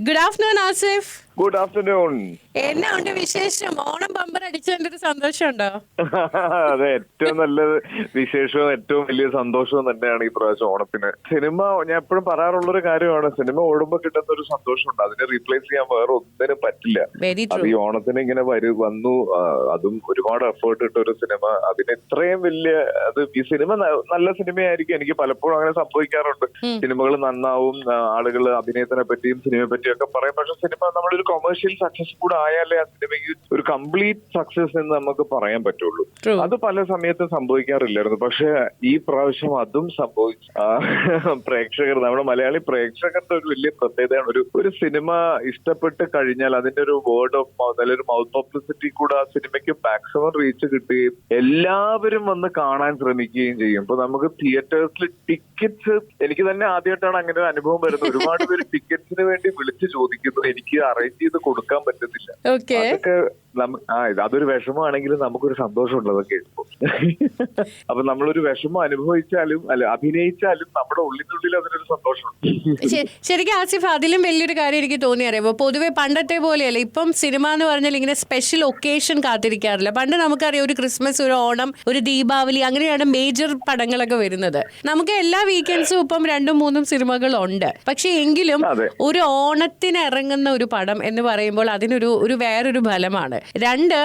Good afternoon Asif good afternoon എന്നാ ഉണ്ട് വിശേഷം? ഓണം ബമ്പർ അടിച്ചതിന്റെ ഒരു സന്തോഷമുണ്ടോ? അതെ ഏറ്റവും നല്ലത് വിശേഷവും ഏറ്റവും വലിയ സന്തോഷവും തന്നെയാണ് ഈ പ്രാവശ്യം ഓണത്തിന്. സിനിമ ഞാൻ എപ്പോഴും പറയാറുള്ള ഒരു കാര്യമാണ് സിനിമ ഓടുമ്പോ കിട്ടുന്ന ഒരു സന്തോഷമുണ്ട്. അതിനെ റീപ്ലേസ് ചെയ്യാൻ വേറെ ഒന്നിനും പറ്റില്ല. അത് ഈ ഓണത്തിന് ഇങ്ങനെ വരു വന്നു അതും ഒരുപാട് എഫേർട്ട് ഇട്ട ഒരു സിനിമ. അതിന് ഇത്രയും വലിയ അത് ഈ സിനിമ നല്ല സിനിമയായിരിക്കും. എനിക്ക് പലപ്പോഴും അങ്ങനെ സംഭവിക്കാറുണ്ട്. സിനിമകൾ നന്നാവും ആളുകൾ അഭിനയത്തിനെ പറ്റിയും സിനിമയെ പറ്റിയും ഒക്കെ പറയും. പക്ഷെ സിനിമ നമ്മളൊരു കൊമേഴ്ഷ്യൽ സക്സസ് കൂടെ ആയാലേ ആ സിനിമയ്ക്ക് ഒരു കംപ്ലീറ്റ് സക്സസ് എന്ന് നമുക്ക് പറയാൻ പറ്റുള്ളൂ. അത് പല സമയത്തും സംഭവിക്കാറില്ലായിരുന്നു. പക്ഷെ ഈ പ്രാവശ്യം അതും സംഭവിച്ചു. പ്രേക്ഷകർ നമ്മുടെ മലയാളി പ്രേക്ഷകരുടെ ഒരു വലിയ പ്രത്യേകതയാണ്. ഒരു ഒരു സിനിമ ഇഷ്ടപ്പെട്ട് കഴിഞ്ഞാൽ അതിന്റെ ഒരു വേർഡ് ഓഫ് മൗത്ത് അല്ലെങ്കിൽ ഒരു മൗത്ത് പബ്ലിസിറ്റി കൂടെ ആ സിനിമയ്ക്ക് മാക്സിമം റീച്ച് കിട്ടുകയും എല്ലാവരും വന്ന് കാണാൻ ശ്രമിക്കുകയും ചെയ്യും. ഇപ്പൊ നമുക്ക് തിയേറ്റേഴ്സിൽ ടിക്കറ്റ്സ് എനിക്ക് തന്നെ ആദ്യമായിട്ടാണ് അങ്ങനെ ഒരു അനുഭവം വരുന്നത്. ഒരുപാട് പേര് ടിക്കറ്റ്സിന് വേണ്ടി വിളിച്ചു ചോദിക്കുന്നു. എനിക്ക് അറേഞ്ച് ചെയ്ത് കൊടുക്കാൻ പറ്റത്തില്ല. അതൊക്കെ ആ അതൊരു വിഷമമാണെങ്കിലും നമുക്കൊരു സന്തോഷമുണ്ട് അതൊക്കെ കേൾക്കുമ്പോൾ അപ്പൊ നമ്മളൊരു വിഷമം അനുഭവിച്ചാലും അല്ല അഭിനയിച്ചാലും നമ്മുടെ ഉള്ളിനുള്ളിൽ അതിനൊരു സന്തോഷമുണ്ട്. ശരിക്കും ആസിഫ് അതിലും വലിയൊരു കാര്യം എനിക്ക് തോന്നി അറിയാമോ പൊതുവെ പണ്ടത്തെ പോലെയല്ല. ഇപ്പം സിനിമ എന്ന് പറഞ്ഞാൽ ഇങ്ങനെ സ്പെഷ്യൽ ഒക്കേഷൻ കാത്തിരിക്കാറില്ല. പണ്ട് നമുക്കറിയാം ഒരു ക്രിസ്മസ് ഒരു ഓണം ഒരു ദീപാവലി അങ്ങനെയാണ് മേജർ പടങ്ങളൊക്കെ വരുന്നത്. നമുക്ക് എല്ലാ വീക്കെൻഡ്സും ഇപ്പം രണ്ടും മൂന്നും സിനിമകളുണ്ട്. പക്ഷെ എങ്കിലും ഒരു ഓണത്തിന് ഇറങ്ങുന്ന ഒരു പടം എന്ന് പറയുമ്പോൾ അതിനൊരു ഒരു വേറൊരു ഫലമാണ്. രണ്ട്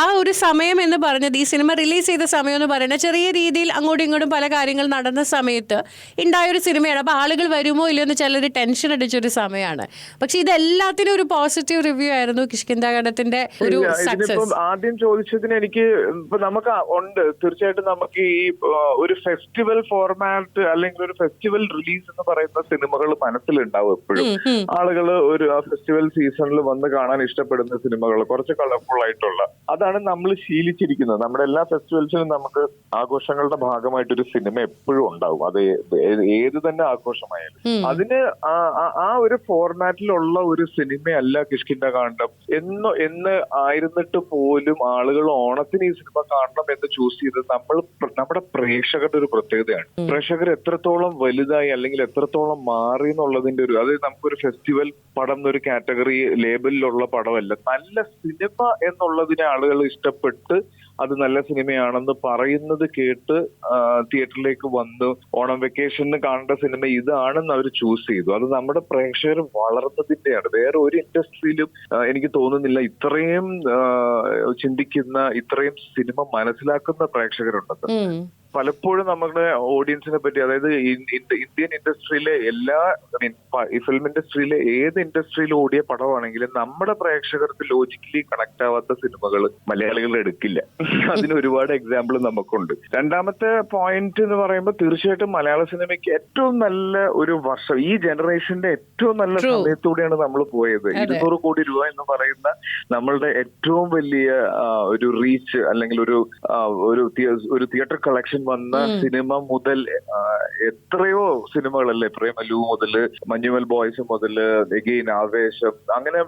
ആ ഒരു സമയം എന്ന് പറഞ്ഞത് ഈ സിനിമ റിലീസ് ചെയ്ത സമയം എന്ന് പറയുന്നത് ചെറിയ രീതിയിൽ അങ്ങോട്ടും ഇങ്ങോട്ടും പല കാര്യങ്ങൾ നടന്ന സമയത്ത് ഉണ്ടായ ഒരു സിനിമയാണ്. അപ്പോൾ ആളുകൾ വരുമോ ഇല്ലയോ എന്ന് ചിലർ ടെൻഷൻ അടിച്ചൊരു സമയമാണ്. പക്ഷെ ഇതെല്ലാത്തിനും ഒരു പോസിറ്റീവ് റിവ്യൂ ആയിരുന്നു കിഷ്കിന്താഗഡത്തിന്റെ ഒരു സക്സസ് ആദ്യം ചോദിച്ചതിന് എനിക്ക് ഇപ്പൊ നമുക്ക് ഉണ്ട്. തീർച്ചയായിട്ടും നമുക്ക് ഈ ഒരു ഫെസ്റ്റിവൽ ഫോർമാറ്റ് അല്ലെങ്കിൽ ഒരു ഫെസ്റ്റിവൽ റിലീസ് എന്ന് പറയുന്ന സിനിമകൾ മനസ്സിലുണ്ടാവും എപ്പോഴും. ആളുകൾ ഒരു ഫെസ്റ്റിവൽ സീസണിൽ വന്ന് കാണാൻ ഇഷ്ടപ്പെടുന്ന സിനിമകൾ കുറച്ച് കളർഫുൾ ആയിട്ടുള്ള. അതാണ് നമ്മൾ ശീലിച്ചിരിക്കുന്നത്. നമ്മുടെ എല്ലാ ഫെസ്റ്റിവൽസിലും നമുക്ക് ആഘോഷങ്ങളുടെ ഭാഗമായിട്ട് ഒരു സിനിമ എപ്പോഴും ഉണ്ടാവും. അത് ഏത് തന്നെ ആഘോഷമായാലും. അതിന് ആ ഒരു ഫോർമാറ്റിലുള്ള ഒരു സിനിമയല്ല കിഷ്കിന്റെ കാണ്ഡം എന്ന് എന്ന് ആയിരുന്നിട്ട് പോലും ആളുകൾ ഓണത്തിന് ഈ സിനിമ കാണണം എന്ന് ചൂസ് ചെയ്തത് നമ്മൾ നമ്മുടെ പ്രേക്ഷകരുടെ ഒരു പ്രത്യേകതയാണ്. പ്രേക്ഷകർ എത്രത്തോളം വലുതായി അല്ലെങ്കിൽ എത്രത്തോളം മാറി എന്നുള്ളതിന്റെ ഒരു അതായത് നമുക്കൊരു ഫെസ്റ്റിവൽ പടം എന്നൊരു കാറ്റഗറി ലേബലിലുള്ള പടമല്ല. നല്ല സിനിമ എന്നുള്ളതിനെ ആളുകൾ ഇഷ്ടപ്പെട്ട് അത് നല്ല സിനിമയാണെന്ന് പറയുന്നത് കേട്ട് തിയേറ്ററിലേക്ക് വന്ന്. ഓണം വെക്കേഷന് കാണേണ്ട സിനിമ ഇതാണെന്ന് അവർ ചൂസ് ചെയ്തു. അത് നമ്മുടെ പ്രേക്ഷകർ വളർന്നതിന്റെയാണ്. വേറെ ഒരു ഇൻഡസ്ട്രിയിലും എനിക്ക് തോന്നുന്നില്ല ഇത്രയും ചിന്തിക്കുന്ന ഇത്രയും സിനിമ മനസ്സിലാക്കുന്ന പ്രേക്ഷകരുണ്ടെന്ന്. പലപ്പോഴും നമ്മുടെ ഓഡിയൻസിനെ പറ്റി അതായത് ഇന്ത്യൻ ഇൻഡസ്ട്രിയിലെ എല്ലാ ഫിലിം ഇൻഡസ്ട്രിയിലെ ഏത് ഇൻഡസ്ട്രിയിൽ ഓടിയ പടമാണെങ്കിലും നമ്മുടെ പ്രേക്ഷകർക്ക് ലോജിക്കലി കണക്ട് ആവാത്ത സിനിമകൾ മലയാളികൾ എടുക്കില്ല അതിന് ഒരുപാട് എക്സാമ്പിൾ നമുക്കുണ്ട്. രണ്ടാമത്തെ പോയിന്റ് എന്ന് പറയുമ്പോൾ തീർച്ചയായിട്ടും മലയാള സിനിമയ്ക്ക് ഏറ്റവും നല്ല ഒരു വർഷം ഈ ജനറേഷന്റെ ഏറ്റവും നല്ല സമയത്തൂടെയാണ് നമ്മൾ പോയത്. ഇരുന്നൂറ് കോടി രൂപ എന്ന് പറയുന്ന നമ്മളുടെ ഏറ്റവും വലിയ ഒരു റീച്ച് അല്ലെങ്കിൽ ഒരു ഒരു തിയേറ്റർ കളക്ഷൻ വന്ന സിനിമ മുതൽ എത്രയോ സിനിമകളല്ലേ? പ്രേമലു മുതൽ മഞ്ഞുമൽ ബോയ്സ് മുതൽ എഗെയിൻ ആവേശം അങ്ങനെ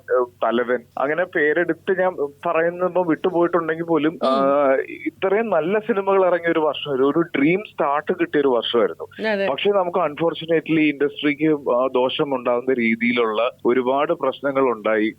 തലവൻ അങ്ങനെ പേരെടുത്ത് ഞാൻ പറയുമ്പോ വിട്ടുപോയിട്ടുണ്ടെങ്കിൽ പോലും ഇത്രയും നല്ല സിനിമകൾ ഇറങ്ങിയ ഒരു വർഷമായിരുന്നു ഒരു ഡ്രീം സ്റ്റാർട്ട് കിട്ടിയ ഒരു വർഷമായിരുന്നു. പക്ഷെ നമുക്ക് അൺഫോർച്ചുനേറ്റ്ലി ഇൻഡസ്ട്രിക്ക് ദോഷം ഉണ്ടാകുന്ന രീതിയിലുള്ള ഒരുപാട് പ്രശ്നങ്ങൾ ഉണ്ടായി.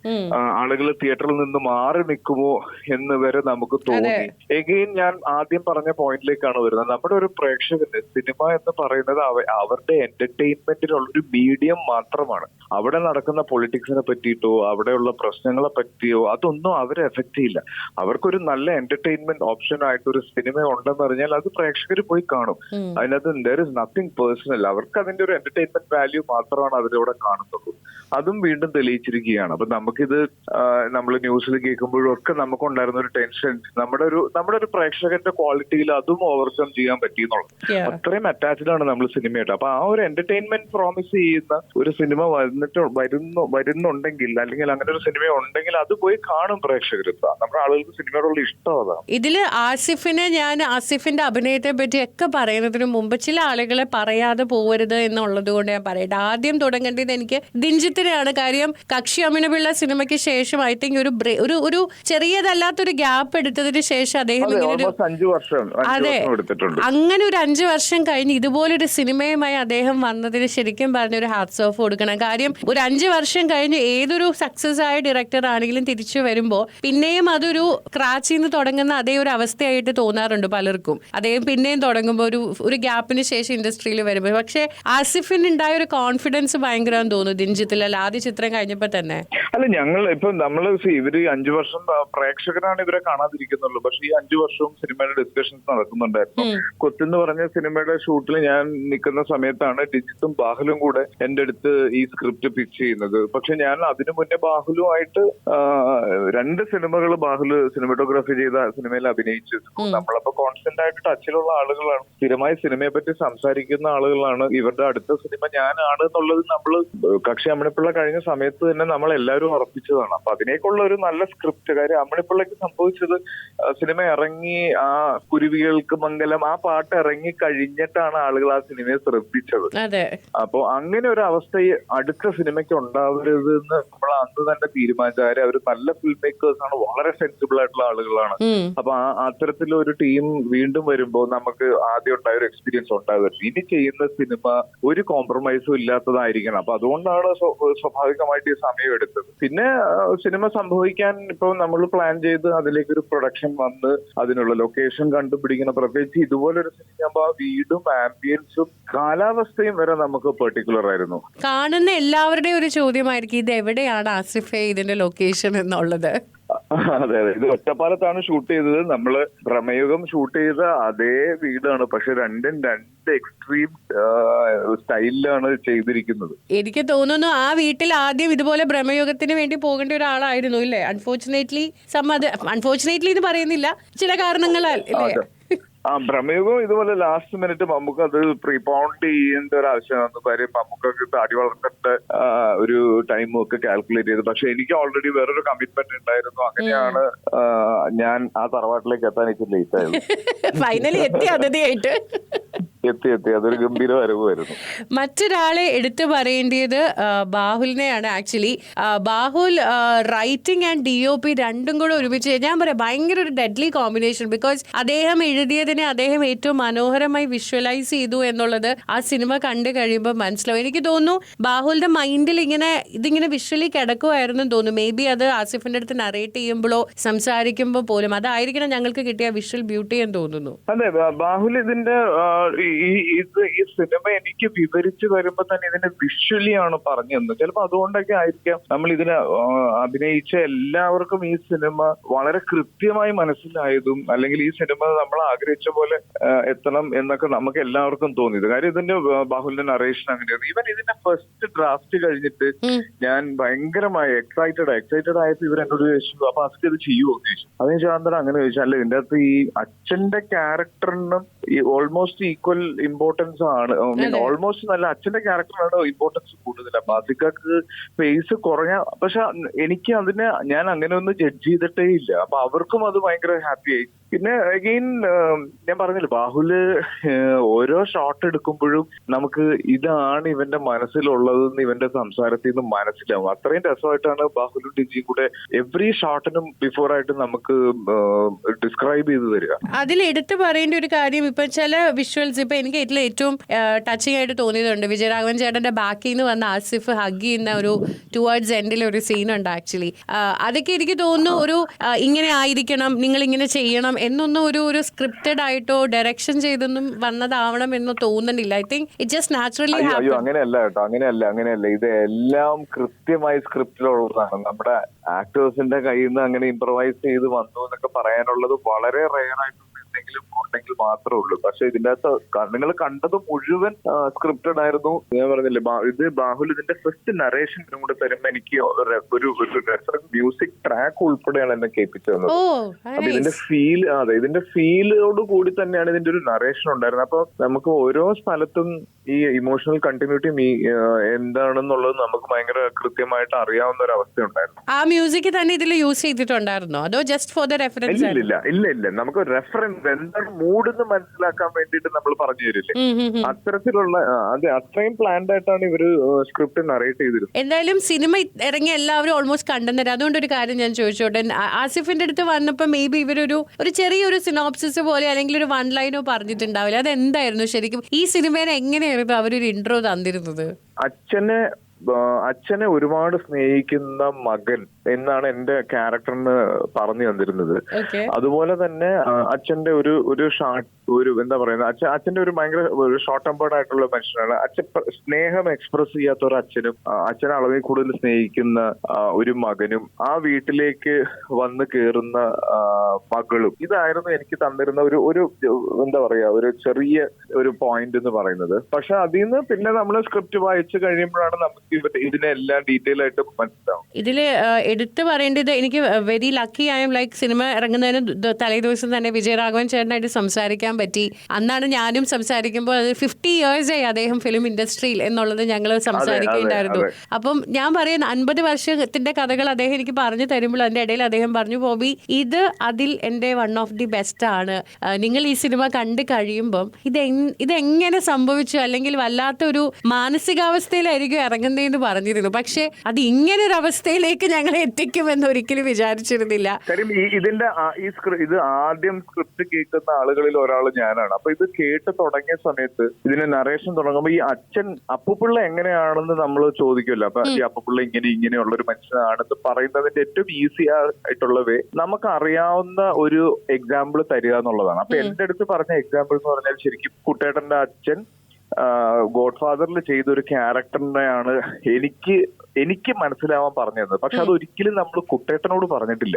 ആളുകൾ തിയേറ്ററിൽ നിന്ന് മാറി നിൽക്കുമോ എന്ന് വരെ നമുക്ക് തോന്നി. എഗെയിൻ ഞാൻ ആദ്യം പറഞ്ഞ പോയിന്റിലേക്കാണ് വരുന്നത്. നമ്മുടെ ഒരു പ്രേക്ഷകന് സിനിമ എന്ന് പറയുന്നത് അവരുടെ എന്റർടൈൻമെന്റിനുള്ള ഒരു മീഡിയം മാത്രമാണ്. അവിടെ നടക്കുന്ന പൊളിറ്റിക്സിനെ പറ്റിയിട്ടോ അവിടെയുള്ള പ്രശ്നങ്ങളെ പറ്റിയോ അതൊന്നും അവരെ എഫക്ട് ചെയ്യില്ല. അവർക്കൊരു നല്ല എന്റർടൈൻമെന്റ് ഓപ്ഷൻ ആയിട്ട് ഒരു സിനിമ ഉണ്ടെന്ന് അറിഞ്ഞാൽ അത് പ്രേക്ഷകർ പോയി കാണും. അതിനകത്ത് ദർ ഇസ് നത്തിങ് പേഴ്സണൽ അവർക്ക് അതിന്റെ ഒരു എന്റർടൈൻമെന്റ് വാല്യൂ മാത്രമാണ് അവരിവിടെ കാണുന്നുള്ളൂ. അതും വീണ്ടും തെളിയിച്ചിരിക്കുകയാണ്. അപ്പൊ നമുക്കിത് നമ്മൾ ന്യൂസിൽ കേൾക്കുമ്പോഴും ഒക്കെ നമുക്കുണ്ടായിരുന്ന ഒരു ടെൻഷൻ നമ്മുടെ ഒരു നമ്മുടെ ഒരു പ്രേക്ഷകന്റെ ക്വാളിറ്റിയിൽ അതും ഓവർകം ചെയ്യാൻ പറ്റിയെന്നുള്ളത്. അത്രയും അറ്റാച്ച്ഡ് ആണ് നമ്മൾ സിനിമയായിട്ട്. അപ്പൊ ആ ഒരു എന്റർടൈൻമെന്റ് പ്രോമിസ് ചെയ്യുന്ന ഒരു സിനിമ വന്നിട്ട് വരുന്നു വരുന്നുണ്ടെങ്കിൽ അല്ലെങ്കിൽ അങ്ങനെ ഒരു സിനിമ ഉണ്ടെങ്കിൽ അത് പോയി കാണും പ്രേക്ഷകർ. നമ്മുടെ ആളുകൾക്ക് സിനിമയോടുള്ള ഇഷ്ടം അതാണ്. ഇതിൽ ആസിഫിനെ ഞാൻ ആസിഫിന്റെ അഭിനയത്തെ പറ്റി ഒക്കെ പറയുന്നതിന് മുമ്പ് ചില ആളുകളെ പറയാതെ പോകരുത് എന്നുള്ളത് കൊണ്ട് ഞാൻ പറയട്ടെ. ആദ്യം തുടങ്ങേണ്ടത് എനിക്ക് ദിഞ്ചിത്തിനെയാണ് കാര്യം കക്ഷി അമിനപിള്ള സിനിമയ്ക്ക് ശേഷം ഐ തിങ്ക് ഒരു ഒരു ഒരു ചെറിയതല്ലാത്തൊരു ഗ്യാപ്പ് എടുത്തതിന് ശേഷം അദ്ദേഹം ഇങ്ങനെ ഒരു ഓൾമോസ്റ്റ് അഞ്ചു വർഷം അതെ. ചെയ്തിട്ടുണ്ട്. അങ്ങനെ ഒരു അഞ്ചു വർഷം കഴിഞ്ഞ് ഇതുപോലൊരു സിനിമയുമായി അദ്ദേഹം വന്നതിന് ശരിക്കും പറഞ്ഞ ഒരു ഹാറ്റ്സ് ഓഫ് കൊടുക്കണം. കാര്യം ഒരു അഞ്ചു വർഷം കഴിഞ്ഞ് ഏതൊരു സക്സസ് ആയ ഡയറക്ടർ ആണെങ്കിലും തിരിച്ചു വരുമ്പോൾ പിന്നെയും അതൊരു ക്രാച്ചിൽ നിന്ന് തുടങ്ങുന്ന അതേ ഒരു അവസ്ഥയായിട്ട് തോന്നാറുണ്ട് പലർക്കും. അദ്ദേഹം പിന്നെയും തുടങ്ങുമ്പോൾ ഒരു ഒരു ഗ്യാപ്പിന് ശേഷം ഇൻഡസ്ട്രിയിൽ വരുമ്പോൾ പക്ഷേ ആസിഫിന് ഉണ്ടായ ഒരു കോൺഫിഡൻസ് ഭയങ്കരം തോന്നുന്നു ദിൻജിത്തിലല്ല ആദ്യ ചിത്രം കഴിഞ്ഞപ്പോൾ തന്നെ. അല്ല ഞങ്ങൾ ഇപ്പൊ നമ്മൾ ഇവർ അഞ്ചു വർഷം പ്രേക്ഷകരാണ് ഇവരെ കാണാതിരിക്കുന്നുള്ളൂ. പക്ഷെ ഈ അഞ്ചു വർഷവും സിനിമയുടെ ഡിസ്കഷൻസ് നടക്കുന്നുണ്ടായിരുന്നു. കൊത്തെന്ന് പറഞ്ഞ സിനിമയുടെ ഷൂട്ടിൽ ഞാൻ നിൽക്കുന്ന സമയത്താണ് ഡിജിത്തും ബാഹുലും കൂടെ എന്റെ അടുത്ത് ഈ സ്ക്രിപ്റ്റ് പിച്ച് ചെയ്യുന്നത്. പക്ഷെ ഞാൻ അതിനു മുന്നേ ബാഹുലുമായിട്ട് രണ്ട് സിനിമകൾ ബാഹുൽ സിനിമറ്റോഗ്രാഫി ചെയ്ത സിനിമയിൽ അഭിനയിച്ചു നമ്മളപ്പോ കോൺസ്റ്റന്റ് ആയിട്ട് ടച്ചിലുള്ള ആളുകളാണ്. സ്ഥിരമായി സിനിമയെ പറ്റി സംസാരിക്കുന്ന ആളുകളാണ്. ഇവരുടെ അടുത്ത സിനിമ ഞാനാണ് എന്നുള്ളത് നമ്മൾ കക്ഷി അമ്മണിപ്പിള്ള കഴിഞ്ഞ സമയത്ത് തന്നെ നമ്മൾ എല്ലാവരും ഉറപ്പിച്ചതാണ്. അപ്പൊ അതിനേക്കുള്ള ഒരു നല്ല സ്ക്രിപ്റ്റ് കാര്യം അമ്മണിപ്പിള്ളക്ക് സംഭവിച്ചത് സിനിമ ഇറങ്ങി ആ കുരുവികൾക്ക് മംഗലം ആ പാട്ട് ഇറങ്ങി കഴിഞ്ഞിട്ടാണ് ആളുകൾ ആ സിനിമയെ ശ്രദ്ധിച്ചത്. അപ്പൊ അങ്ങനെ ഒരു അവസ്ഥ ഈ അടുത്ത സിനിമയ്ക്ക് ഉണ്ടാവരുത് എന്ന് നമ്മൾ അന്ന് തന്നെ തീരുമാനിച്ച കാര്യം അവർ നല്ല ഫിൽം മേക്കേഴ്സ് ആണ് വളരെ സെൻസിബിൾ ആയിട്ടുള്ള ആളുകളാണ്. അപ്പൊ ആ അത്തരത്തിലൊരു ടീം വീണ്ടും വരുമ്പോൾ നമുക്ക് ആദ്യം ഉണ്ടായ ഒരു എക്സ്പീരിയൻസ് ഉണ്ടാകുന്നത് ഇനി ചെയ്യുന്ന സിനിമ ഒരു കോംപ്രമൈസും ഇല്ലാത്തതായിരിക്കണം. അപ്പൊ അതുകൊണ്ടാണ് സ്വാഭാവികമായിട്ട് ഈ സമയം എടുത്തത്. പിന്നെ സിനിമ സംഭവിക്കാൻ ഇപ്പൊ നമ്മൾ പ്ലാൻ ചെയ്ത് അതിലേക്ക് ഒരു പ്രൊഡക്ഷൻ വന്ന് അതിനുള്ള ലൊക്കേഷൻ കണ്ടുപിടിക്കുന്ന പ്രത്യേകിച്ച് ഇതുപോലൊരു സിനിമ വീടും ആംബിയൻസും കാലാവസ്ഥയും വരെ നമുക്ക് പെർട്ടിക്കുലർ ആയിരുന്നു. കാണുന്ന എല്ലാവരുടെയും ഒരു ചോദ്യമായിരിക്കും ഇത് എവിടെയാണ് ആസിഫെ ഇതിന്റെ ലൊക്കേഷൻ എന്നുള്ളത്? അതെ അതെ. ഇത് ഒറ്റപ്പാലത്താണ് ഷൂട്ട് ചെയ്തത്. നമ്മൾ പ്രമേയുഗം ഷൂട്ട് ചെയ്ത അതേ വീടാണ്. പക്ഷെ രണ്ടും രണ്ട് എക്സ്ട്രീം സ്റ്റൈലിലാണ് ചെയ്തിരിക്കുന്നത്. എനിക്ക് തോന്നുന്നു ആ വീട്ടിൽ ആദ്യം ഇതുപോലെ ഭ്രമയോഗത്തിന് വേണ്ടി പോകേണ്ട ഒരാളായിരുന്നു ഇല്ലേ? അൺഫോർച്ചുനേറ്റ്ലി സമ്മത് അൺഫോർച്ചുനേറ്റ്ലി എന്ന് പറയുന്നില്ല. ചില കാരണങ്ങളാൽ ഇല്ലേ. ആ ഭ്രമയുഗം ഇതുപോലെ ലാസ്റ്റ് മിനിറ്റ് നമുക്ക് അത് പ്രീപോണ്ട് ചെയ്യേണ്ട ഒരു ആവശ്യമാണ് കാര്യം നമുക്ക് താടി വളർത്തേണ്ട ഒരു ടൈമും ഒക്കെ കാൽക്കുലേറ്റ് ചെയ്ത്. പക്ഷെ എനിക്ക് ഓൾറെഡി വേറൊരു കമ്മിറ്റ്മെന്റ് ഉണ്ടായിരുന്നു. അങ്ങനെയാണ് ഞാൻ ആ തറവാട്ടിലേക്ക് എത്താൻ എനിക്ക് ലേറ്റ് ആയത്. ഫൈനലി എത്തി അതിഥിയായിട്ട്? എത്തി എത്തി. അതൊരു ഗംഭീര വരവായിരുന്നു. മറ്റൊരാളെ എടുത്തു പറയേണ്ടത് ബാഹുലിനെയാണ് actually. Bahul writing and D O P രണ്ടും കൂടെ ഒരുമിച്ച് ഞാൻ പറയാം ഭയങ്കര ഒരു ഡെഡ്ലി കോമ്പിനേഷൻ ബിക്കോസ് അദ്ദേഹം എഴുതിയതിനെ അദ്ദേഹം ഏറ്റവും മനോഹരമായി വിഷ്വലൈസ് ചെയ്തു എന്നുള്ളത് ആ സിനിമ കണ്ടു കഴിയുമ്പോൾ മനസ്സിലാവും. എനിക്ക് തോന്നുന്നു ബാഹുലിന്റെ മൈൻഡിൽ ഇങ്ങനെ ഇതിങ്ങനെ വിഷ്വലി കിടക്കുമായിരുന്നു തോന്നുന്നു. മേ ബി അത് ആസിഫിന്റെ അടുത്ത് നറേറ്റ് ചെയ്യുമ്പോഴോ സംസാരിക്കുമ്പോൾ പോലും അതായിരിക്കണം ഞങ്ങൾക്ക് കിട്ടിയ വിഷ്വൽ ബ്യൂട്ടി എന്ന് തോന്നുന്നു. അതെ ബാഹുൽ ഇതിന്റെ ഈ ഈ- ഇത് ഈ സിനിമ എനിക്ക് വിവരിച്ചു വരുമ്പോ തന്നെ ഇതിനെ വിഷ്വലി ആണ് പറഞ്ഞു തന്നത് ചിലപ്പോ അതുകൊണ്ടൊക്കെ ആയിരിക്കാം നമ്മൾ ഇതിനെ അഭിനയിച്ച എല്ലാവർക്കും ഈ സിനിമ വളരെ കൃത്യമായി മനസ്സിലായതും അല്ലെങ്കിൽ ഈ സിനിമ നമ്മൾ ആഗ്രഹിച്ച പോലെ എത്തണം എന്നൊക്കെ നമുക്ക് എല്ലാവർക്കും തോന്നിയത്. കാര്യം ഇതിന്റെ ബാഹുലിന്റെ നറേഷൻ അങ്ങനെയാണ് ഈവൻ ഇതിന്റെ ഫസ്റ്റ് ഡ്രാഫ്റ്റ് കഴിഞ്ഞിട്ട് ഞാൻ ഭയങ്കരമായി എക്സൈറ്റഡ് എക്സൈറ്റഡ് ആയിട്ട് ഇവർ എന്നോട് ചോദിച്ചു അപ്പൊ അസ്കി ഇത് ചെയ്യുമോ ചോദിച്ചു. അതിന് ശാന്തര അങ്ങനെ ചോദിച്ചു. അല്ല ഇതിന്റെ അകത്ത് ഈ അച്ഛന്റെ ക്യാരക്ടറിനും ഈ ഓൾമോസ്റ്റ് ഈക്വൽ ഇമ്പോർട്ടൻസ് ആണ്. മീൻ ഓൾമോസ്റ്റ് നല്ല അച്ഛന്റെ ക്യാരക്ടറാണ് ഇമ്പോർട്ടൻസ് കൂടുതൽ. അപ്പൊ അതിക്കാക്ക് ഫേസ് കുറഞ്ഞ പക്ഷെ എനിക്ക് അതിനെ ഞാൻ അങ്ങനെ ഒന്നും ജഡ്ജ് ചെയ്തിട്ടേ ഇല്ല. അപ്പൊ അവർക്കും അത് ഭയങ്കര ഹാപ്പി ആയി. പിന്നെ അഗെയിൻ ഞാൻ പറഞ്ഞില്ല ബാഹുൽ ഓരോ ഷോട്ട് എടുക്കുമ്പോഴും നമുക്ക് ഇതാണ് ഇവന്റെ മനസ്സിലുള്ളതെന്ന് ഇവന്റെ സംസാരത്തിൽ നിന്ന് മനസ്സിലാവും. അത്രയും രസമായിട്ടാണ് ബാഹുലും ഡിജിയും കൂടെ എവറി ഷോട്ടിനും ബിഫോർ ആയിട്ട് നമുക്ക് ഡിസ്ക്രൈബ് ചെയ്ത് തരിക. അതിൽ പറയേണ്ട ഒരു കാര്യം ഇപ്പൊ ചില വിഷ്വൽസ് ഇപ്പൊ എനിക്ക് ഇതിൽ ഏറ്റവും ടച്ചിങ് ആയിട്ട് തോന്നിയതുണ്ട്. വിജയരാഘവൻ ചേട്ടന്റെ ബാക്കിൽ നിന്ന് വന്ന ആസിഫ് ഹഗ് ചെയ്യുന്ന ഒരു ടുവേർഡ്സ് എൻഡിൽ ഒരു സീൻ ഉണ്ട് ആക്ച്വലി അതൊക്കെ എനിക്ക് തോന്നുന്നു ഒരു ഇങ്ങനെ ആയിരിക്കണം നിങ്ങൾ ഇങ്ങനെ ചെയ്യണം എന്നൊന്നും ഒരു ഒരു സ്ക്രിപ്റ്റഡ് ആയിട്ടോ ഡയറക്ഷൻ ചെയ്തൊന്നും വന്നതാവണം എന്ന് തോന്നുന്നില്ല. I think it just naturally അയ്യോ അങ്ങനെയല്ല കേട്ടോ അങ്ങനെയല്ല അങ്ങനെയല്ല. ഇത് എല്ലാം കൃത്യമായി സ്ക്രിപ്റ്റിലുള്ളതാണ് നമ്മുടെ ആക്ടേഴ്സിന്റെ കയ്യിൽ നിന്ന് അങ്ങനെ ഇംപ്രവൈസ് ചെയ്ത് വന്നു എന്നൊക്കെ പറയാനുള്ളത് വളരെ റെയർ ആയിട്ടുള്ള എന്തെങ്കിലും ഉണ്ടെങ്കിൽ മാത്രമേ ഉള്ളൂ. പക്ഷെ ഇതിന്റെ അകത്ത് നിങ്ങൾ കണ്ടത് മുഴുവൻ സ്ക്രിപ്റ്റഡ് ആയിരുന്നു. ഞാൻ പറഞ്ഞില്ലേ ഇത് ബാഹുൽ ഇതിന്റെ ഫസ്റ്റ് നറേഷൻ കൂടെ തരുമ്പോ എനിക്ക് ഒരു മ്യൂസിക് ട്രാക്ക് ഉൾപ്പെടെയാണ് എന്നെ കേൾപ്പിച്ചു തന്നത്. അപ്പൊ ഇതിന്റെ ഫീൽ അതെ ഇതിന്റെ ഫീലോട് കൂടി തന്നെയാണ് ഇതിന്റെ ഒരു നറേഷൻ ഉണ്ടായിരുന്നത്. അപ്പൊ നമുക്ക് ഓരോ സ്ഥലത്തും ഈ ഇമോഷണൽ കണ്ടിന്യൂറ്റി എന്താണെന്നുള്ളത് നമുക്ക് ഭയങ്കര കൃത്യമായിട്ട് അറിയാവുന്ന ഒരു അവസ്ഥ ഉണ്ടായിരുന്നു. ആ മ്യൂസിക് തന്നെ ഇതിൽ യൂസ് ചെയ്തിട്ടുണ്ടായിരുന്നോ? അതോ ജസ്റ്റ് ഫോർ ദ റെഫറൻസ് ഇല്ല ഇല്ല ഇല്ല നമുക്ക് റെഫറൻസ് എന്താണ് മൂഡ് എന്ന് മനസ്സിലാക്കാൻ വേണ്ടിയിട്ട് നമ്മൾ പറഞ്ഞു തരില്ലേ. അത്തരത്തിലുള്ള അതെ അത്രയും പ്ലാൻഡ് ആയിട്ടാണ് ഇവർ സ്ക്രിപ്റ്റ് നറേറ്റ് ചെയ്തിരുന്നത്. എന്തായാലും സിനിമ ഇറങ്ങി എല്ലാവരും ഓൾമോസ്റ്റ് കണ്ടെന്നേരം. അതുകൊണ്ട് ഒരു കാര്യം ഞാൻ ചോദിച്ചോട്ടെ ആസിഫിന്റെ അടുത്ത് വന്നപ്പോൾ മേ ബി ഇവരൊരു ഒരു ചെറിയൊരു സിനോപ്സിസ് പോലെ അല്ലെങ്കിൽ ഒരു വൺ ലൈനോ പറഞ്ഞിട്ടുണ്ടാവില്ല. അത് എന്തായിരുന്നു ശരിക്കും? ഈ സിനിമേനെ എങ്ങനെയായിരുന്നു അവരൊരു ഇൻട്രോ തന്നിരുന്നത്? അച്ഛനെ അച്ഛനെ ഒരുപാട് സ്നേഹിക്കുന്ന മകൻ എന്നാണ് എന്റെ ക്യാരക്ടറിന് പറഞ്ഞു തന്നിരുന്നത്. അതുപോലെ തന്നെ അച്ഛന്റെ ഒരു ഒരു ഷാർട്ട് ഒരു എന്താ പറയുന്നത് അച്ഛൻ അച്ഛന്റെ ഒരു ഭയങ്കര ഒരു ഷോർട്ട് ടെമ്പേർഡ് ആയിട്ടുള്ള മനുഷ്യനാണ്. അച്ഛൻ സ്നേഹം എക്സ്പ്രസ് ചെയ്യാത്ത ഒരു അച്ഛനും അച്ഛനെ അളവിൽ കൂടുതൽ സ്നേഹിക്കുന്ന ഒരു മകനും ആ വീട്ടിലേക്ക് വന്ന് കയറുന്ന മകളും ഇതായിരുന്നു എനിക്ക് തന്നിരുന്ന ഒരു ഒരു എന്താ പറയാ ഒരു ചെറിയ ഒരു പോയിന്റ് എന്ന് പറയുന്നത്. പക്ഷെ അതിൽ നിന്ന് പിന്നെ നമ്മൾ സ്ക്രിപ്റ്റ് വായിച്ചു കഴിയുമ്പോഴാണ് നമുക്ക് ഇതിനെല്ലാം ഡീറ്റെയിൽ ആയിട്ട് മനസ്സിലാവും ഇതിൽ എടുത്തു പറയേണ്ടത് എനിക്ക് വെരി ലക്കി ആയും ലൈക്ക് സിനിമ ഇറങ്ങുന്നതിന് തലേദിവസം തലേ ദിവസം തന്നെ വിജയരാഘവൻ ചേട്ടനായിട്ട് സംസാരിക്കാൻ പറ്റി. അന്നാണ് ഞാനും സംസാരിക്കുമ്പോൾ അത് ഫിഫ്റ്റി ഇയേഴ്സ് ആയി അദ്ദേഹം ഫിലിം ഇൻഡസ്ട്രിയിൽ എന്നുള്ളത് ഞങ്ങൾ സംസാരിക്കുന്നുണ്ടായിരുന്നു. അപ്പം ഞാൻ പറയുന്ന അൻപത് വർഷത്തിന്റെ കഥകൾ അദ്ദേഹം എനിക്ക് പറഞ്ഞു തരുമ്പോൾ അതിന്റെ ഇടയിൽ അദ്ദേഹം പറഞ്ഞു ബോബി ഇത് അതിൽ എന്റെ വൺ ഓഫ് ദി ബെസ്റ്റ് ആണ്. നിങ്ങൾ ഈ സിനിമ കണ്ടു കഴിയുമ്പം ഇത് ഇത് ഇതെങ്ങനെ സംഭവിച്ചു? അല്ലെങ്കിൽ വല്ലാത്തൊരു മാനസികാവസ്ഥയിലായിരിക്കും ഇറങ്ങുന്നതെന്ന് പറഞ്ഞിരുന്നു. പക്ഷേ അത് ഇങ്ങനെ ഒരു അവസ്ഥയിലേക്ക് ഞങ്ങളെ എത്തിക്കുമെന്ന് ഒരിക്കലും വിചാരിച്ചിരുന്നില്ല. കാര്യം ഇതിന്റെ ഈ ഇത് ആദ്യം സ്ക്രിപ്റ്റ് കേൾക്കുന്ന ആളുകളിൽ ഒരാൾ ഞാനാണ്. അപ്പൊ ഇത് കേട്ട് തുടങ്ങിയ സമയത്ത് ഇതിന്റെ നറേഷൻ തുടങ്ങുമ്പോൾ ഈ അച്ഛൻ അപ്പുപിള്ള എങ്ങനെയാണെന്ന് നമ്മൾ ചോദിക്കുമല്ലോ അപ്പൊ ഈ അപ്പുപിള്ള ഇങ്ങനെ ഇങ്ങനെയുള്ള ഒരു മനുഷ്യനാണെന്ന് പറയുന്നതിന്റെ ഏറ്റവും ഈസി ആയിട്ടുള്ള വേ നമുക്ക് അറിയാവുന്ന ഒരു എക്സാമ്പിൾ തരിക എന്നുള്ളതാണ്. അപ്പൊ എന്റെ അടുത്ത് പറഞ്ഞ എക്സാമ്പിൾ എന്ന് പറഞ്ഞാൽ ശരിക്കും കുട്ടേട്ടന്റെ അച്ഛൻ ഗോഡ്ഫാദറിൽ ചെയ്ത ഒരു ക്യാരക്ടറിനെയാണ് എനിക്ക് എനിക്ക് മനസ്സിലാവാൻ പറഞ്ഞു തന്നത്. പക്ഷെ അത് ഒരിക്കലും നമ്മൾ കുട്ടേട്ടനോട് പറഞ്ഞിട്ടില്ല.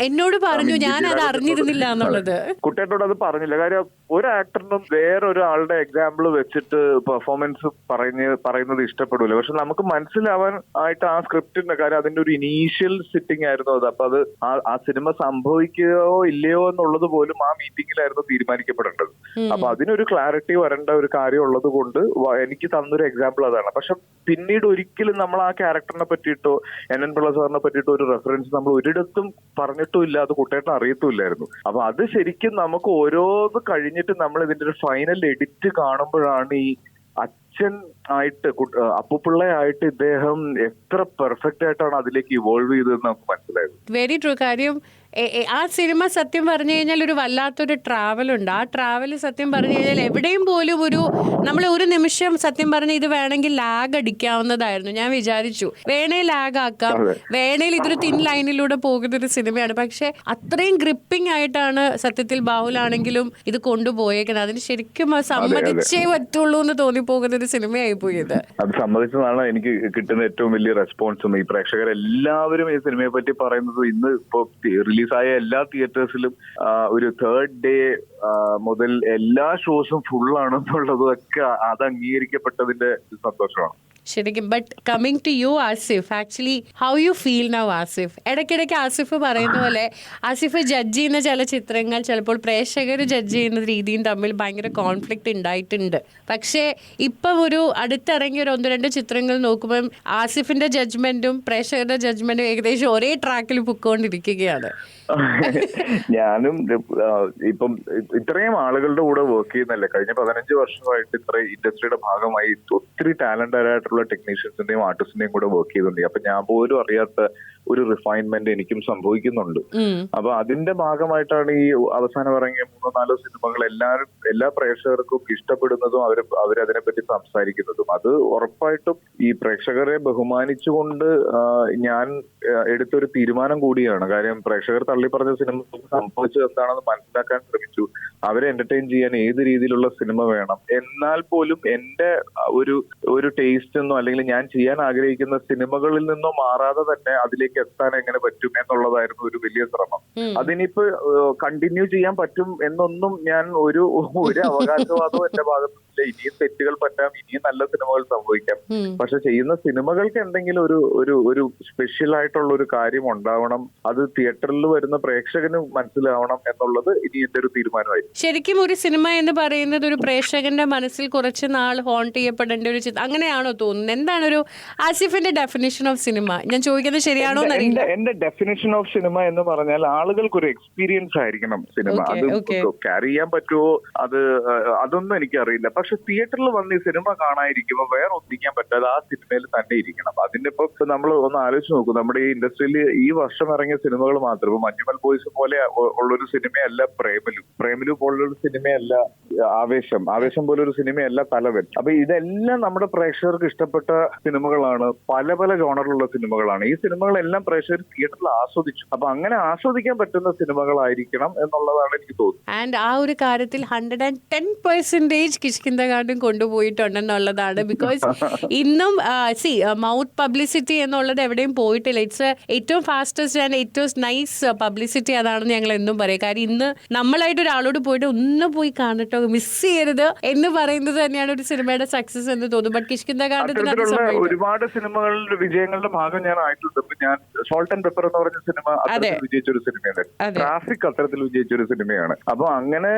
എന്നോട് പറഞ്ഞു ഞാൻ അത് അറിഞ്ഞിരുന്നില്ല എന്നുള്ളത്. കുട്ടേട്ടനോട് അത് പറഞ്ഞില്ല. കാര്യം ഒരു ആക്ടറിനും വേറൊരാളുടെ എക്സാമ്പിൾ വെച്ചിട്ട് പെർഫോമൻസ് പറഞ്ഞ് പറയുന്നത് ഇഷ്ടപ്പെടില്ല പക്ഷെ നമുക്ക് മനസ്സിലാവാൻ ആയിട്ട് ആ സ്ക്രിപ്റ്റിന്റെ കാര്യം അതിന്റെ ഒരു ഇനീഷ്യൽ സിറ്റിംഗ് ആയിരുന്നു അത്. അപ്പൊ അത് ആ- ആ സിനിമ സംഭവിക്കുകയോ ഇല്ലയോ എന്നുള്ളത് പോലും ആ മീറ്റിംഗിലായിരുന്നു തീരുമാനിക്കപ്പെടേണ്ടത്. അപ്പൊ അതിനൊരു ക്ലാരിറ്റി വരേണ്ട ഒരു കാര്യം ഉള്ളത് കൊണ്ട് എനിക്ക് തന്നൊരു എക്സാമ്പിൾ അതാണ്. പക്ഷെ പിന്നീട് ഒരിക്കലും നമ്മൾ ആ ക്യാരക്ടറിനെ പറ്റിയിട്ടോ എൻ എൻ പിള്ള സാറിനെ പറ്റിയിട്ടോ ഒരു റെഫറൻസ് നമ്മൾ ഒരിടത്തും പറഞ്ഞിട്ടും ഇല്ല അത് കുട്ടേട്ടൻ അറിയത്തുമില്ലായിരുന്നു. അപ്പൊ അത് ശരിക്കും നമുക്ക് ഓരോന്ന് കഴിഞ്ഞിട്ട് നമ്മൾ ഇതിന്റെ ഒരു ഫൈനൽ എഡിറ്റ് കാണുമ്പോഴാണ് ഈ അച്ഛൻ ആയിട്ട് അപ്പുപിള്ളയായിട്ട് ഇദ്ദേഹം എത്ര പെർഫെക്റ്റ് ആയിട്ടാണ് അതിലേക്ക് ഇവോൾവ് ചെയ്തതെന്ന് നമുക്ക് മനസ്സിലായത്. വെരി ട്രൂ കാര്യം ആ സിനിമ സത്യം പറഞ്ഞു കഴിഞ്ഞാൽ ഒരു വല്ലാത്തൊരു ട്രാവലുണ്ട് ആ ട്രാവൽ സത്യം പറഞ്ഞു കഴിഞ്ഞാൽ എവിടെയും പോലും ഒരു നമ്മൾ ഒരു നിമിഷം സത്യം പറഞ്ഞ ഇത് വേണമെങ്കിൽ ലാഗ് അടിക്കാവുന്നതായിരുന്നു. ഞാൻ വിചാരിച്ചു. വേണേ ലാഗ് ആക്കാം. വേണേൽ ഇതൊരു തിൻ ലൈനിലൂടെ പോകുന്ന ഒരു സിനിമയാണ്. പക്ഷെ അത്രയും ഗ്രിപ്പിംഗ് ആയിട്ടാണ് സത്യത്തിൽ ബാഹുലാണെങ്കിലും ഇത് കൊണ്ടുപോയേക്കുന്നത്. അതിന് ശരിക്കും സമ്മതിച്ചേ പറ്റുള്ളൂ എന്ന് തോന്നിപ്പോകുന്ന ഒരു സിനിമയായി പോയത്. അത് സമ്മതിച്ചതാണ്. എനിക്ക് കിട്ടുന്ന ഏറ്റവും വലിയ റെസ്പോൺസും ഈ പ്രേക്ഷകർ എല്ലാവരും ഈ സിനിമയെ പറ്റി പറയുന്നത് ഇന്ന് ഇപ്പോ റിലീസായ എല്ലാ തിയേറ്റേഴ്സിലും ഒരു തേർഡ് ഡേ മുതൽ എല്ലാ ഷോസും ഫുള്ളാണെന്നുള്ളതൊക്കെ അത് അംഗീകരിക്കപ്പെട്ടതിന്റെ സന്തോഷമാണ്. ശരിക്കും but coming to you Asif actually how you feel now Asif ഇടയ്ക്കിടയ്ക്ക് ആസിഫ് പറയുന്ന പോലെ ആസിഫ് ജഡ്ജ് ചെയ്യുന്ന ചില ചിത്രങ്ങൾ ചിലപ്പോൾ പ്രേക്ഷകർ ജഡ്ജ് ചെയ്യുന്ന രീതിയും തമ്മിൽ ഭയങ്കര കോൺഫ്ലിക്റ്റ് ഉണ്ടായിട്ടുണ്ട്. പക്ഷേ ഇപ്പം ഒരു അടുത്തിറങ്ങിയ ഒരു ഒന്ന് രണ്ട് ചിത്രങ്ങൾ നോക്കുമ്പം ആസിഫിന്റെ ജഡ്ജ്മെന്റും പ്രേക്ഷകരുടെ ജഡ്ജ്മെന്റും ഏകദേശം ഒരേ ട്രാക്കിൽ പൊക്കോണ്ടിരിക്കുകയാണ്. ഞാനും ഇപ്പം ഇത്രയും ആളുകളുടെ കൂടെ വർക്ക് ചെയ്യുന്നല്ലേ കഴിഞ്ഞ പതിനഞ്ച് വർഷമായിട്ട് ഇത്ര ഇൻഡസ്ട്രിയുടെ ഭാഗമായി ഒത്തിരി ടാലന്റഡ് ആയിട്ടുള്ള ടെക്നീഷ്യൻസിന്റെയും ആർട്ടിസ്റ്റിന്റെയും കൂടെ വർക്ക് ചെയ്തിട്ടുണ്ട് അപ്പൊ ഞാൻ പോലും അറിയാത്ത ഒരു റിഫൈൻമെന്റ് എനിക്കും സംഭവിക്കുന്നുണ്ട്. അപ്പൊ അതിന്റെ ഭാഗമായിട്ടാണ് ഈ അവസാനം ഇറങ്ങിയ മൂന്നോ നാലോ സിനിമകൾ എല്ലാവരും എല്ലാ പ്രേക്ഷകർക്കും ഇഷ്ടപ്പെടുന്നതും അവർ അവരതിനെ പറ്റി സംസാരിക്കുന്നതും. അത് ഉറപ്പായിട്ടും ഈ പ്രേക്ഷകരെ ബഹുമാനിച്ചുകൊണ്ട് ഞാൻ എടുത്തൊരു തീരുമാനം കൂടിയാണ്. കാര്യം പ്രേക്ഷകർ തള്ളി പറഞ്ഞ സിനിമ സംഭവിച്ചത് എന്താണെന്ന് മനസ്സിലാക്കാൻ ശ്രമിച്ചു. അവരെ എന്റർടൈൻ ചെയ്യാൻ ഏത് രീതിയിലുള്ള സിനിമ വേണം. എന്നാൽ പോലും എന്റെ ഒരു ഒരു ടേസ്റ്റ് എന്നോ അല്ലെങ്കിൽ ഞാൻ ചെയ്യാൻ ആഗ്രഹിക്കുന്ന സിനിമകളിൽ നിന്നോ മാറാതെ തന്നെ അതിലേക്ക് എത്താൻ എങ്ങനെ പറ്റും എന്നുള്ളതായിരുന്നു ഒരു വലിയ ശ്രമം. അതിനിപ്പോ കണ്ടിന്യൂ ചെയ്യാൻ പറ്റും എന്നൊന്നും ഞാൻ ഒരു ഒരു അവകാശവാദവും എന്റെ ഭാഗത്തുനിന്നില്ല. ഇനിയും തെറ്റുകൾ പറ്റാം ഇനിയും നല്ല സിനിമകൾ സംഭവിക്കാം. പക്ഷെ ചെയ്യുന്ന സിനിമകൾക്ക് എന്തെങ്കിലും ഒരു ഒരു ഒരു സ്പെഷ്യൽ ആയിട്ടുള്ള ഒരു കാര്യം ഉണ്ടാവണം. അത് തിയേറ്ററിൽ വരുന്ന പ്രേക്ഷകന് മനസ്സിലാവണം എന്നുള്ളത് ഇനി എന്റെ ഒരു തീരുമാനമായി ശരിക്കും ഒരു സിനിമ എന്ന് പറയുന്നത് ഒരു പ്രേക്ഷകന്റെ മനസ്സിൽ കുറച്ച് നാൾ ഹോണ്ട് ചെയ്യപ്പെടേണ്ട ഒരു ചിത്രം അങ്ങനെയാണോ തോന്നുന്നത്? എന്താണ് ഒരു ആസിഫിന്റെ ഡെഫിനേഷൻ ഓഫ് സിനിമ ഞാൻ ചോദിക്കുന്നത് ശരിയാണോ എന്റെ എന്റെ ഡെഫിനേഷൻ ഓഫ് സിനിമ എന്ന് പറഞ്ഞാൽ ആളുകൾക്ക് ഒരു എക്സ്പീരിയൻസ് ആയിരിക്കണം സിനിമ അത്. ക്യാരി ചെയ്യാൻ പറ്റുമോ അത് അതൊന്നും എനിക്കറിയില്ല. പക്ഷെ തിയേറ്ററിൽ വന്ന് ഈ സിനിമ കാണാതിരിക്കുമ്പോൾ വേറെ ഒന്നിക്കാൻ പറ്റാതെ ആ സിനിമയിൽ തന്നെ ഇരിക്കണം. അതിന്റെ ഇപ്പൊ നമ്മൾ ഒന്ന് ആലോചിച്ച് നോക്കും. നമ്മുടെ ഈ ഇൻഡസ്ട്രിയിൽ ഈ വർഷം ഇറങ്ങിയ സിനിമകൾ മാത്രം ഇപ്പൊ മഞ്ഞുമൽ ബോയ്സ് പോലെ ഉള്ളൊരു സിനിമയല്ല പ്രേമലു. പ്രേമലു പോലുള്ളൊരു സിനിമയല്ല ആവേശം. ആവേശം ഒരു സിനിമയല്ല തലവൻ. അപ്പൊ ഇതെല്ലാം നമ്മുടെ പ്രേക്ഷകർക്ക് ഇഷ്ടപ്പെട്ട സിനിമകളാണ് പല പല ജോണറിലുള്ള സിനിമകളാണ് ഈ സിനിമകളെല്ലാം പ്രേക്ഷകർ തിയേറ്ററിൽ ആസ്വദിച്ചു. അപ്പൊ അങ്ങനെ ആസ്വദിക്കാൻ പറ്റുന്ന സിനിമകളായിരിക്കണം എന്നുള്ളതാണ് എനിക്ക് തോന്നുന്നത്. ആൻഡ് ആ ഒരു കാര്യത്തിൽ ഹൺഡ്രഡ് ആൻഡ് ടെൻ പെർസെന്റേജ് കൊണ്ടുപോയിട്ടുണ്ട് കൊണ്ടുപോയിട്ടുണ്ടെന്നുള്ളതാണ്. ബിക്കോസ് ഇന്നും സി മൗത്ത് പബ്ലിസിറ്റി എന്നുള്ളത് എവിടെയും പോയിട്ടില്ല. ഇറ്റ്സ് ഏറ്റവും ഫാസ്റ്റസ്റ്റ് ആൻഡ് ഏറ്റവും നൈസ് പബ്ലിസിറ്റി അതാണെന്ന് ഞങ്ങൾ എന്നും പറയും കാര്യം ഇന്ന് നമ്മളായിട്ട് ഒരാളോട് പോയിട്ട് ഒന്ന് പോയി കാണട്ടോ മിസ് ചെയ്യരുത് എന്ന് പറയുന്നത് തന്നെയാണ് ഒരു സിനിമയുടെ സക്സസ് എന്ന് തോന്നുന്നു. ബട്ട് കിഷ്കിന്ദ കാർഡ് ഒരുപാട് സിനിമകളുടെ വിജയങ്ങളുടെ ഭാഗം ഞാൻ ആയിട്ടുണ്ട്. ഞാൻ സോൾട്ട് ആൻഡ് പെപ്പർ എന്ന് പറഞ്ഞ സിനിമ അത്തരത്തിൽ വിജയിച്ച ഒരു സിനിമയാണ് അതെ. ട്രാഫിക് അത്തരത്തിൽ വിജയിച്ച ഒരു സിനിമയാണ് അപ്പൊ അങ്ങനെ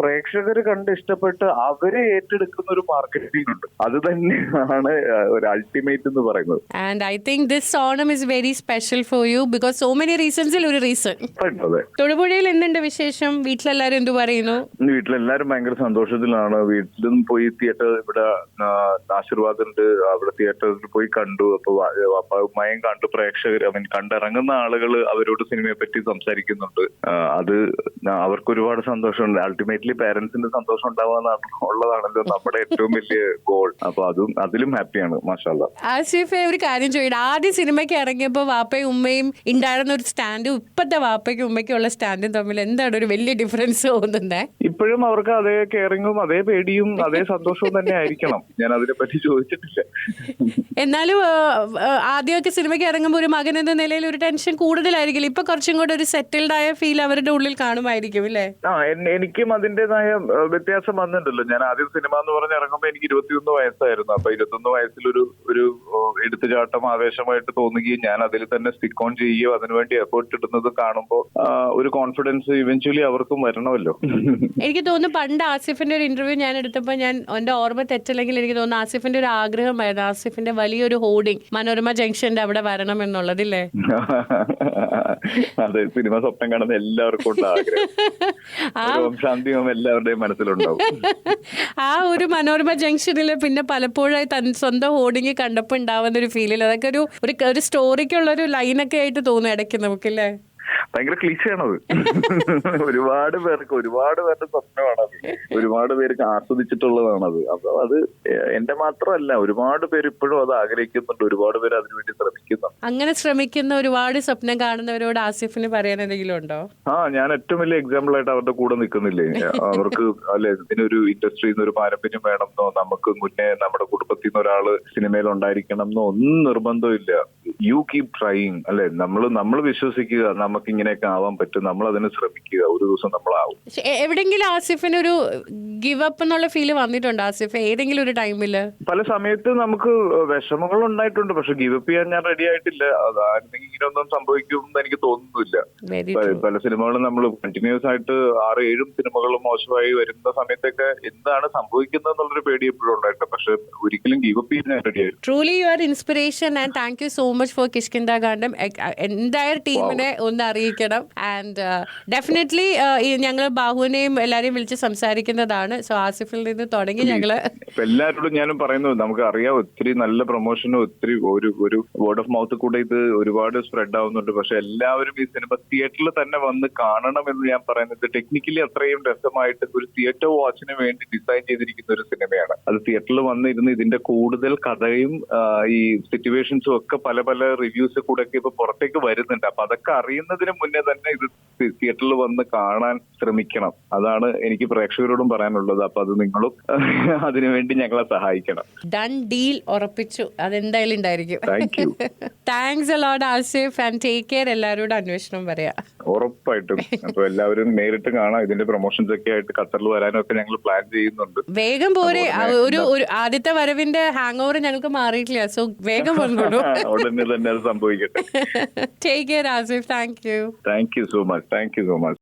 പ്രേക്ഷകർ കണ്ട് ഇഷ്ടപ്പെട്ട് അവരെ ഏറ്റെടുക്കുന്ന ഒരു മാർക്കറ്റിംഗ് ഉണ്ട്. അത് തന്നെയാണ് ഒരു അൾട്ടിമേറ്റ് എന്ന് പറയുന്നത്. And I think this Onam is very special for you because so many റീസൺസിൽ ഒരു റീസൺ തൊടുപുഴയിൽ എന്തുണ്ട് വിശേഷം? വീട്ടിലെല്ലാരും എന്തു പറയുന്നു? വീട്ടിലെല്ലാരും ഭയങ്കര സന്തോഷത്തിലാണ്. വീട്ടിലും പോയി തിയേറ്റർ ഇവിടെ ആശീർവാദം ഉണ്ട്. അവിടെ തിയേറ്ററിൽ പോയി കണ്ടു. അപ്പൊ മയം അപ്പൊ ഉമ്മയും കണ്ടു. പ്രേക്ഷകർ മീൻ കണ്ടിറങ്ങുന്ന ആളുകൾ അവരോട് സിനിമയെ പറ്റി സംസാരിക്കുന്നുണ്ട്. അത് അവർക്ക് ഒരുപാട് സന്തോഷമുണ്ട്. അൾട്ടിമേറ്റ്ലി പേരൻസിന്റെ സന്തോഷം ഉണ്ടാവാന്നുള്ളതാണല്ലോ ഉള്ളതാണല്ലോ നമ്മുടെ ഏറ്റവും വലിയ ഗോൾ അപ്പൊ അതും അതിലും ഹാപ്പിയാണ് മാഷാല്ല ആസിഫെ ഒരു കാര്യം ചോദിക്കാം ആദ്യ സിനിമയ്ക്ക് ഇറങ്ങിയപ്പോൾ വാപ്പയും ഉമ്മയും ഉണ്ടായിരുന്ന ഒരു സ്റ്റാൻഡും ഇപ്പോഴത്തെ വാപ്പയ്ക്കും ഉമ്മയ്ക്കും ഉള്ള സ്റ്റാൻഡും തമ്മിൽ എന്താണ് ഒരു വലിയ ഡിഫറൻസ് തോന്നുന്നത് ഇപ്പോഴും അവർക്ക് അതേ കെയറിങ്ങും അതേ പേടിയും അതേ സന്തോഷവും തന്നെ ആയിരിക്കണം. ഞാൻ അതിനെ പറ്റി ചോദിച്ചിട്ടില്ല. എന്നാലും ആദ്യമൊക്കെ സിനിമയ്ക്ക് ഇറങ്ങുമ്പോൾ ഒരു മകൻ എന്ന നിലയിൽ ഒരു ടെൻഷൻ കൂടുതലായിരിക്കില്ല. ഇപ്പൊ കുറച്ചും കൂടെ ഒരു സെറ്റിൽഡ് ആയ ഫീൽ അവരുടെ ഉള്ളിൽ കാണുമായിരിക്കും അല്ലേ ആ എനിക്കും അതിന്റേതായ വ്യത്യാസം വന്നിട്ടുണ്ടല്ലോ. ഞാൻ ആദ്യം സിനിമ എന്ന് പറഞ്ഞ് ഇറങ്ങുമ്പോൾ എനിക്ക് ഇരുപത്തിയൊന്ന് വയസ്സായിരുന്നു. അപ്പൊ ഇരുപത്തൊന്ന് വയസ്സിൽ ഒരു ഒരു എടുത്തുചാട്ടം ആവേശമായിട്ട് തോന്നുകയും ഞാൻ അതിൽ തന്നെ സ്റ്റിക്ക് ഓൺ ചെയ്യുകയോ അതിനുവേണ്ടി എഫേർട്ട് ഇടുന്നത് കാണുമ്പോൾ ഒരു കോൺഫിഡൻസ് ഇവൻച്വലി അവർക്കും വരണമല്ലോ. എനിക്ക് തോന്നുന്നു പണ്ട് ആസിഫിന്റെ ഒരു ഇന്റർവ്യൂ ഞാൻ എടുത്തപ്പോൾ ഞാൻ എന്റെ ഓർമ്മ തെറ്റില്ലെങ്കിൽ എനിക്ക് തോന്നുന്നു ആസിഫിന്റെ ഒരു ആഗ്രഹമായിരുന്നു. ആസിഫിന്റെ വലിയൊരു ഹോർഡിംഗ് മനോരമ ജംഗ്ഷന്റെ അവിടെ വരണം എന്നുള്ളതില്ലേ അതെ സിനിമ സ്വപ്നം കാണുന്ന എല്ലാവർക്കും ആഗ്രഹം. ശാന്തിയും എല്ലാവരുടെയും മനസ്സിലുണ്ടാവും. ആ ഒരു മനോരമ ജംഗ്ഷനിൽ പിന്നെ പലപ്പോഴായി തൻ സ്വന്തം ഹോർഡിങ് കണ്ടപ്പോൾ ഉണ്ടാവുന്ന ഒരു ഫീലിൽ അതൊക്കെ ഒരു ഒരു സ്റ്റോറിക്കുള്ള ഒരു ലൈനൊക്കെ ആയിട്ട് തോന്നും ഇടയ്ക്ക് നമുക്കല്ലേ? ഭയങ്കര ക്ലീശയാണത് ഒരുപാട് പേർക്ക് ഒരുപാട് പേരുടെ സ്വപ്നമാണത് ഒരുപാട് പേർക്ക് ആസ്വദിച്ചിട്ടുള്ളതാണത്. അപ്പൊ അത് എന്റെ മാത്രമല്ല ഒരുപാട് പേര് ഇപ്പോഴും അത് ആഗ്രഹിക്കുന്നുണ്ട്. ഒരുപാട് പേര് അതിനുവേണ്ടി ശ്രമിക്കുന്നു അങ്ങനെ ശ്രമിക്കുന്ന ഒരുപാട് സ്വപ്നം കാണുന്നവരോട് ആസിഫിന് പറയാൻ എന്തെങ്കിലും ഉണ്ടോ? ആ ഞാൻ ഏറ്റവും വലിയ എക്സാമ്പിൾ ആയിട്ട് അവരുടെ കൂടെ നിൽക്കുന്നില്ലേ? അവർക്ക് അല്ലെ ഇതിനൊരു ഇൻഡസ്ട്രിയിൽ നിന്ന് ഒരു പാരമ്പര്യം വേണമെന്നോ നമുക്ക് മുന്നേ നമ്മുടെ കുടുംബത്തിൽ നിന്ന് ഒരാൾ സിനിമയിൽ ഉണ്ടായിരിക്കണം എന്നോ ഒന്നും നിർബന്ധമില്ല. യു കീപ് ട്രൈയിങ് അല്ലെ നമ്മൾ നമ്മൾ വിശ്വസിക്കുക. നമുക്ക് ഇങ്ങനെയൊക്കെ ആവാൻ പറ്റും. നമ്മൾ അതിന് ശ്രമിക്കുക. ഒരു ദിവസം നമ്മളാവും. എവിടെങ്കിലും ആസിഫിന് ഒരു ഗിവ് അപ്പ് എന്നുള്ള ഫീൽ വന്നിട്ടുണ്ട് ആസിഫ്? ഏതെങ്കിലും ഒരു ടൈമിൽ? പല സമയത്ത് നമുക്ക് വിഷമങ്ങൾ ഉണ്ടായിട്ടുണ്ട്. പക്ഷെ ഗിവ് അപ്പ് ചെയ്യാൻ ഞാൻ റെഡി ആയിട്ടില്ല. അത് ആരെങ്കിലും ഇങ്ങനെ ഒന്നും സംഭവിക്കും എന്ന് എനിക്ക് തോന്നുന്നില്ല. പല- സിനിമകളും നമ്മൾ കണ്ടിന്യൂസ് ആയിട്ട് ആറ് ഏഴും സിനിമകളും മോശമായി വരുന്ന സമയത്തൊക്കെ എന്താണ് സംഭവിക്കുന്നത് എന്നുള്ളൊരു പേടി എപ്പോഴും ഉണ്ടായിട്ടുണ്ട്. പക്ഷെ ഒരിക്കലും ഗിവ് അപ്പ് ചെയ്യാൻ ready truly you are inspiration and thank you so much for Kishkindha Kaandam entire ടീമിനെ ഒന്ന് അറിയിക്കണം ആൻഡ് ഡെഫിനറ്റ്ലി ഞങ്ങൾ ബാഹുവിനെയും എല്ലാരെയും വിളിച്ച് സംസാരിക്കുന്നതാണ്. സോ ആസിഫിൽ നിന്ന് തുടങ്ങി ഞങ്ങൾ. എല്ലാരോടും എല്ലാവരോടും ഞാനും പറയുന്നു നമുക്ക് അറിയാം ഒത്തിരി നല്ല പ്രൊമോഷനും ഒത്തിരി ഒരു ഒരു വേർഡ് ഓഫ് മൗത്ത് കൂടെ ഇത് ഒരുപാട് സ്പ്രെഡ് ആവുന്നുണ്ട്. പക്ഷെ എല്ലാവരും ഈ സിനിമ തിയേറ്ററിൽ തന്നെ വന്ന് കാണണം എന്ന് ഞാൻ പറയുന്നത് ടെക്നിക്കലി അത്രയും രസമായിട്ട് ഒരു തിയേറ്റർ വാച്ചിന് വേണ്ടി ഡിസൈൻ ചെയ്തിരിക്കുന്ന ഒരു സിനിമയാണ് അത് തിയേറ്ററിൽ വന്നിരുന്ന് ഇതിന്റെ കൂടുതൽ കഥയും ഈ സിറ്റുവേഷൻസും ഒക്കെ പല പല റിവ്യൂസ് കൂടെ ഒക്കെ ഇപ്പൊ പുറത്തേക്ക് വരുന്നുണ്ട്. അപ്പൊ അതൊക്കെ അറിയുന്നതിന് മുന്നേ തന്നെ ഇത് തിയേറ്ററിൽ വന്ന് കാണാൻ ശ്രമിക്കണം. അതാണ് എനിക്ക് പ്രേക്ഷകരോടും പറയാനുള്ളത്. അപ്പൊ അത് നിങ്ങളും അതിനുവേണ്ടി ഞങ്ങളെ സഹായിക്കണം. ഡൺ ഡീൽ ഉറപ്പിച്ചു. അതെന്തായാലും ഉണ്ടായിരിക്കും. Thanks a lot Asif. And take care എല്ലാവരോടും അന്വേഷണം പറയാ. ഉറപ്പായിട്ടും. അപ്പൊ എല്ലാവരും നേരിട്ട് കാണാം. ഇതിന്റെ പ്രൊമോഷൻസ് ഒക്കെ ആയിട്ട് ഖത്തറിൽ വരാനും ഒക്കെ ഞങ്ങൾ പ്ലാൻ ചെയ്യുന്നുണ്ട്. വേഗം പോരെ. ഒരു ഒരു ആദ്യത്തെ വരവിന്റെ ഹാങ് ഓവർ ഞങ്ങൾക്ക് മാറിയിട്ടില്ല. സോ വേഗം വന്നോളൂ. ഉടനെ തന്നെ അത് സംഭവിക്കട്ടെ. Take care Asif. Thank you thank you so much thank you so much